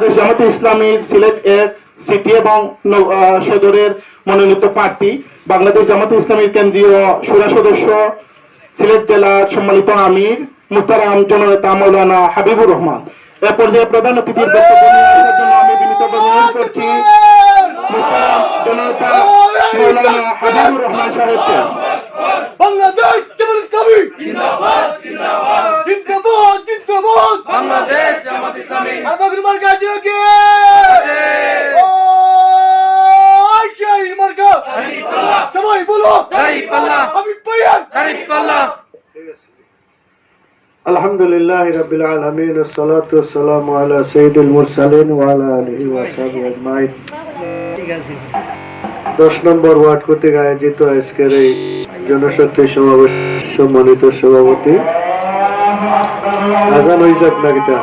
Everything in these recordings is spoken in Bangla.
বাংলাদেশ জামাতে ইসলামী সিলেট এক সিটি এবং সদরের মনোনীত প্রার্থী। বাংলাদেশ জামাতে ইসলামীর কেন্দ্রীয় সুরা সদস্য, সিলেট জেলার সম্মানিত আমির মুতারাম জননেতা মৌলানা হাবিবুর রহমান। এ পর্যায়ে প্রধান অতিথির বক্তব্য নিয়ে আসার জন্য আমি বিনীত অনুরোধ করছি। জননেতা মৌলানা হাবিবুর রহমান সাহেবকে বাংলাদেশ জামাত ইসলামী জিন্দাবাদ জিন্দাবাদ জিন্দাবাদ বাংলাদেশ জামাত ইসলামী আমাদের মার্কা জিরোকে সেই মার্কা সবাই বলো দাঁড়িয়ে পাল্লা আমি পাইয়ান দাঁড়িয়ে পাল্লা الحمد لله رب العالمين والصلاة والسلام على سيد المرسلين وعلى آله وصحبه أجمعين দশ নম্বর ওয়ার্ড কর্তৃক আয়োজিত আজকের এই জনশক্তি সমাবেশ সম্মানিত সভাপতি আজান হয়ে যাক না গীতা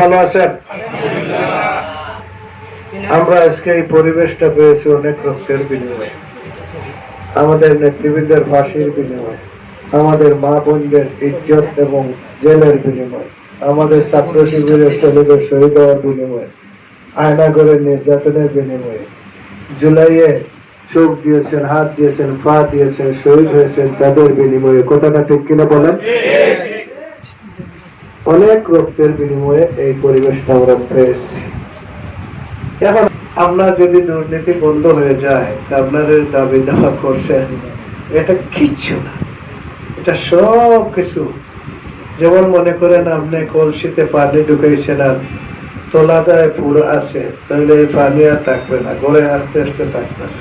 ভালো আছেন আমরা আজকে এই পরিবেশটা পেয়েছি অনেক রক্তের বিনিময়ে আমাদের নেতৃবৃন্দের ফাঁসির বিনিময়ে, আমাদের মা বোনদের ইজ্জত এবং জেলের বিনিময়, আমাদের ছাত্র শিবিরের ছেলেদের শহীদ হওয়ার বিনিময়ে, আয়নাগরের নির্যাতনের বিনিময়ে। জুলাইয়ে চোখ দিয়েছেন, হাত দিয়েছেন, পা দিয়েছেন, শহীদ হয়েছেন তাদের বিনিময়ে। কথাটা ঠিক কিনা বলেন? অনেক রক্তের বিনিময়ে এই পরিবেশটা আমরা পেয়েছি। এখন আপনার যদি দুর্নীতি বন্ধ হয়ে যায়, তা আপনাদের দাবি দাওয়া করছেন, এটা কিচ্ছু না। এটা সব কিছু। যেমন মনে করেন আপনি কলসিতে পানি ঢুকাইছেন আর তোলাদায় পুরো আছে, তাহলে এই পানি আর থাকবে না, গড়ে আস্তে আস্তে থাকবে না।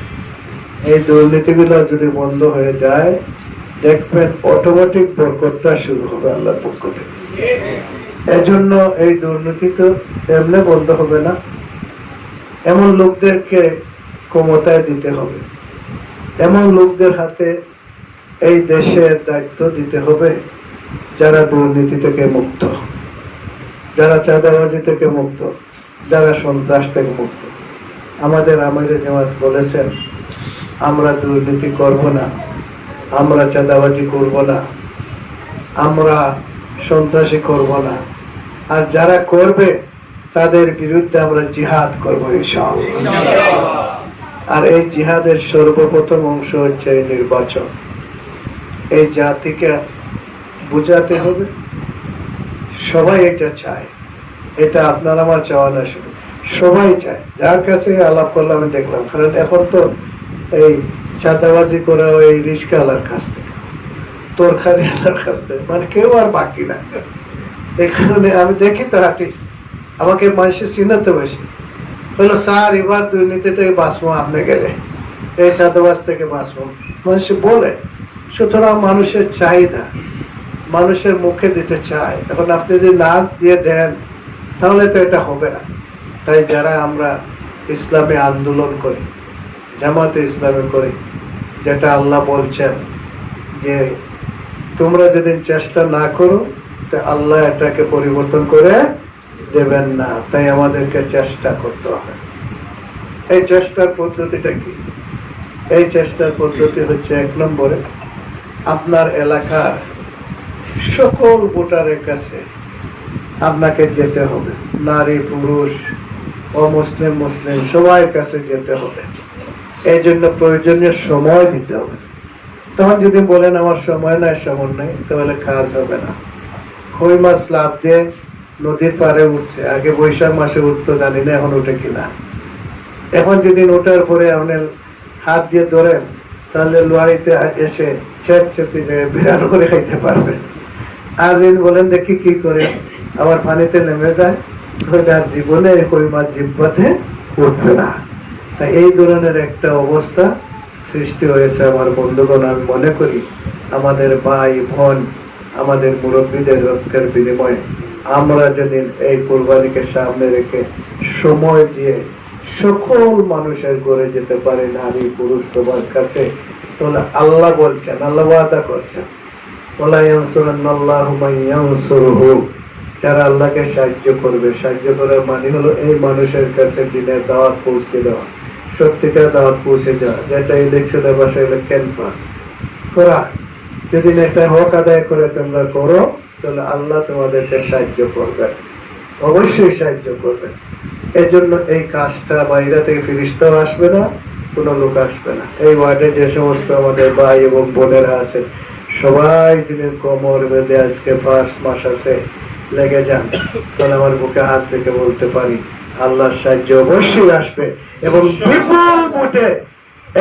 এই দুর্নীতিগুলো যদি বন্ধ হয়ে যায়, দেখবেন অটোমেটিক বরকতটা শুরু হবে আল্লাহর পক্ষ থেকে। এজন্য এই দুর্নীতি তো এমনি বন্ধ হবে না। এমন লোকদেরকে ক্ষমতায় দিতে হবে। এমন লোকদের হাতে এই দেশের দায়িত্ব দিতে হবে যারা দুর্নীতি থেকে মুক্ত, যারা চাঁদাবাজি থেকে মুক্ত, যারা সন্ত্রাস থেকে মুক্ত। আমাদের আমাদের জামাত বলেছেন, আমরা দুর্নীতি করব না, আমরা চাঁদাবাজি করব না, আমরা সন্ত্রাসী করব না। আর যারা করবে তাদের বিরুদ্ধে আমরা জিহাদ করব সব আর এই জিহাদের সর্বপ্রথম অংশ হচ্ছে এই নির্বাচন। এই জাতিকে বুঝাতে হবে সবাই এটা চায়। এটা আপনার আমার চাওয়া না শুধু সবাই চায়। যার কাছে আলাপ করলাম আমি দেখলাম। কারণ এখন তো এই চাঁদাবাজি করা এই রিস্কা আলার কাছ থেকে তরকারি আলার কাছ থেকে মানে কেউ আর বাকি না এই কারণে আমি দেখি তো হাঁটি আমাকে মানুষের চিনাতে বসে। বলল, স্যার, এবার দুর্নীতি থেকে বাঁচবো আপনি গেলে। এই সাদাবাস থেকে বাঁচবো। মানুষ বলে, সুতরাং মানুষের চাহিদা, মানুষের মুখে দিতে চায়। এখন আপনি যদি না দিয়ে দেন, তাহলে তো এটা হবে না। তাই যারা আমরা ইসলামে আন্দোলন করি, জামাতে ইসলামে করি, যেটা আল্লাহ বলছেন যে, তোমরা যদি চেষ্টা না করো, তা আল্লাহ এটাকে পরিবর্তন করে দেবেন না, তাই আমাদেরকে চেষ্টা করতে হবে। এই চেষ্টার পদ্ধতিটা কি? এই চেষ্টার পদ্ধতি হচ্ছে এক নম্বরে, আপনার এলাকার সকল ভোটারের কাছে আপনাকে যেতে হবে। নারী, পুরুষ, অমুসলিম, মুসলিম মুসলিম সবার কাছে যেতে হবে। এই জন্য প্রয়োজনীয় সময় দিতে হবে। তখন যদি বলেন, আমার সময় নাই, সময় নেই, তাহলে কাজ হবে না। কই মাছ লাভ দিয়ে নদীর পাড়ে উঠছে। আগে বৈশাখ মাসে উঠতো, জানি না এখন উঠে কিনা। এখন যদি ওঠার পরে আপনি হাত দিয়ে ধরেন, তাহলে লোয়ারিতে এসে ছেদ যায় বিরাট করে খাইতে পারবেন আর যদি বলেন, দেখি কি করে? আবার পানিতে নেমে যায়। আর জীবনে কই মাছ জিব্বাতে উঠবে না। তাই এই ধরনের একটা অবস্থা সৃষ্টি হয়েছে আমার বন্ধুগণ। আমি মনে করি, আমাদের ভাই, বোন, আমাদের মুরব্বীদের রক্তের বিনিময়ে আমরা যদি এই কোরবানিকে সামনে রেখে সময় দিয়ে সকল মানুষের ঘরে যেতে পারে নারী, পুরুষ, সবার কাছে, তাহলে আল্লাহ বলছেন, আল্লাহ ওয়াদা করছেন। যারা আল্লাহকে সাহায্য করবে, সাহায্য করার মানে হলো এই মানুষের কাছে দিনের দাওয়াত পৌঁছে দেওয়া। সত্যিকার দাওয়াত পৌঁছে দেওয়া, যেটা ইলেকশনের বাসায় হলো ক্যানভাস। করা যদি একটা হক আদায় করে তোমরা করো তাহলে আল্লাহ তোমাদেরকে সাহায্য করবে অবশ্যই সাহায্য করবেন। এই জন্য এই কাজটা বাইরে থেকে ফিরিস্তাও আসবে না, কোনো লোক আসবে না। এই ওয়ার্ডে যে সমস্ত আমাদের ভাই এবং বোনেরা আছে, সবাই যদি কোমর বেঁধে আজকে পাঁচ মাস আছে, লেগে যান। তাহলে আমার বুকে হাত থেকে বলতে পারি, আল্লাহর সাহায্য অবশ্যই আসবে এবং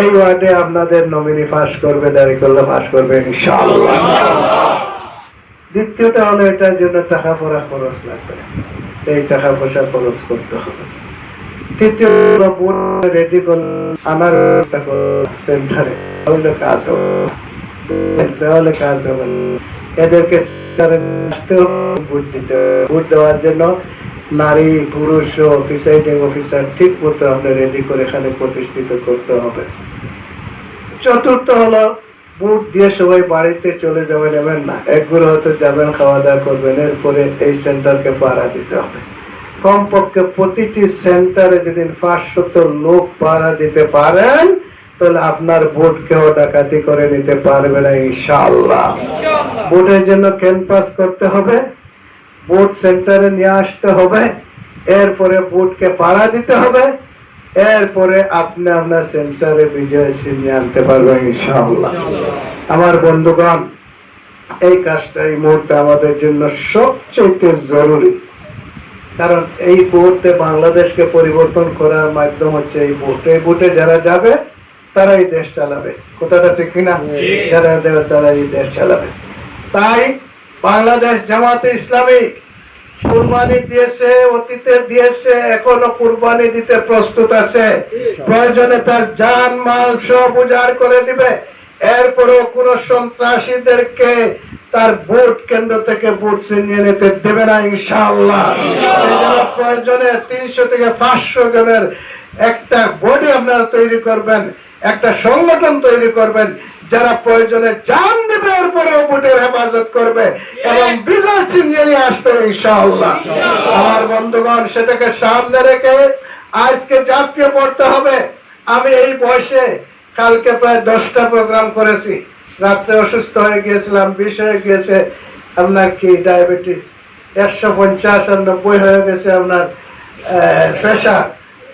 এই ওয়ার্ডে আপনাদের নমিনি পাস করবে, দাঁড়িয়ে পাস করবে, ইনশাআল্লাহ। দ্বিতীয়টা হলো এটার জন্য টাকা পয়সা খরচ লাগবে। এই টাকা পয়সা খরচ করতে হবে। দেওয়ার জন্য নারী, পুরুষ অফিসার ঠিক মতো আপনি রেডি করে এখানে প্রতিষ্ঠিত করতে হবে। চতুর্থ হলো বুট দিয়ে সবাই বাড়িতে চলে যাবেন এমন না। একগুলো হয়তো যাবেন খাওয়া দাওয়া করবেন এরপরে এই সেন্টারকে পাড়া দিতে হবে। কমপক্ষে প্রতিটি সেন্টারে যদি পাঁচশত লোক পাড়া দিতে পারেন তাহলে আপনার ভোট কেউ ডাকাতি করে নিতে পারবে না ইনশাআল্লাহ। ভোটের জন্য ক্যাম্পাস করতে হবে ভোট সেন্টারে নিয়ে আসতে হবে এরপরে ভোটকে পাড়া দিতে হবে এরপরে আপনি আপনার সেন্টারে বিজয় ছিনিয়ে আনতে পারবেন ইনশাআল্লাহ। আমার বন্ধুগণ এই কাজটা এই মুহূর্তে আমাদের জন্য সবচেয়ে জরুরি। কারণ এই মুহূর্তে বাংলাদেশকে পরিবর্তন করার মাধ্যম হচ্ছে এই ভোট এই ভোটে যারা যাবে তারা এই দেশ চালাবে। কথাটা ঠিক কিনা যারা দেবে তারা এই দেশ চালাবে। তাই বাংলাদেশ জামাতে ইসলামী কুরবানি দিয়েছে, অতীতে দিয়েছে, এখনও কুরবানি দিতে প্রস্তুত আছে। প্রয়োজনে তার জান, মাল সব উজাড় করে দিবে। এরপরেও কোন সন্ত্রাসীদেরকে তার ভোট কেন্দ্র থেকে ভোট ছিনিয়ে নিতে দেবে না, ইনশাআল্লাহ। প্রয়োজনে তিনশো থেকে পাঁচশো জনের একটা বডি আপনারা তৈরি করবেন, একটা সংগঠন তৈরি করবেন, যারা প্রয়োজনে জান দেবে, এরপরেও ভোটের হেফাজত করবে। এবং ছিনিয়ে নিয়ে আসবে ইনশাআল্লাহ। আমার বন্ধুগণ, সেটাকে সামনে রেখে আজকে জাতীয় পড়তে হবে। আমি এই বয়সে কালকে প্রায় দশটা প্রোগ্রাম করেছি। রাত্রে অসুস্থ হয়ে গিয়েছিলাম, বিষ হয়ে গিয়েছে। আপনার কি ডায়াবেটিস একশো পঞ্চাশ আর নব্বই হয়ে গেছে আপনার প্রেশার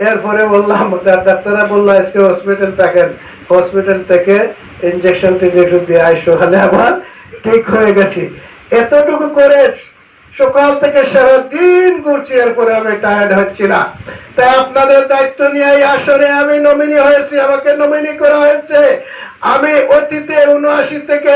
এরপরে বললাম ডাক্তাররা বলল, আজকে হসপিটাল থাকেন হসপিটাল থেকে ইঞ্জেকশন টিনজেকশন দিয়ে আইসো। হলে আবার ঠিক হয়ে গেছি। এতটুকু করে সকাল থেকে সারাদিন ঘুরছি, এরপরে আমি টায়ার্ড হচ্ছি না। তাই আপনাদের দায়িত্ব নিয়ে আসরে আমি নমিনি হয়েছি, আমাকে নমিনি করা হয়েছে। আমি অতীতে উনআশি থেকে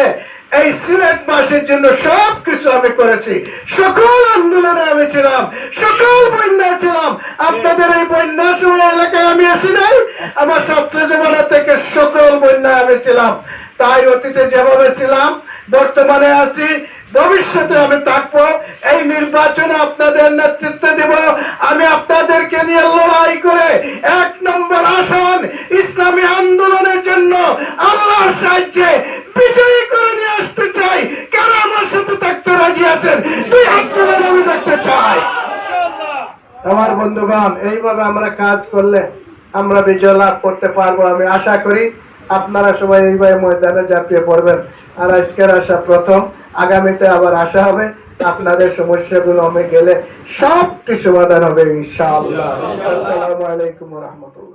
এই সিলেট মাসের জন্য সব কিছু আমি করেছি। সকল আন্দোলনে আমি ছিলাম, সকল বন্যা ছিলাম। আপনাদের এই বন্যা সময় এলাকায় আমি আসি নাই, আমার ছাত্র জীবনে থেকে সকল বন্যায় আমি ছিলাম। তাই অতীতে যেভাবে ছিলাম, বর্তমানে আছি ভবিষ্যতে আমি থাকব, এই নির্বাচনে আপনাদের নেতৃত্ব দেব। আমি আপনাদেরকে নিয়ে লড়াই করে এক নম্বর আসন ইসলামী আন্দোলনের জন্য আল্লাহর সাহায্যে বিজয়ী করে নিয়ে আসতে চাই। কারা আমার সাথে থাকতে রাজি আছেন? দুই হাত আমি দেখতে চাই। আমার বন্ধুগণ, এইভাবে আমরা কাজ করলে আমরা বিজয় লাভ করতে পারব আমি আশা করি। আপনারা সবাই এইভাবে ময়দানে ঝাঁপিয়ে পড়বেন। আর আজকের আসা প্রথম। আগামীতে আবার আসা হবে। আপনাদের সমস্যাগুলো আমি গেলে সবটি সমাধান হবে, ইনশাআল্লাহ। আসসালামু আলাইকুম রহমতুল্লাহ।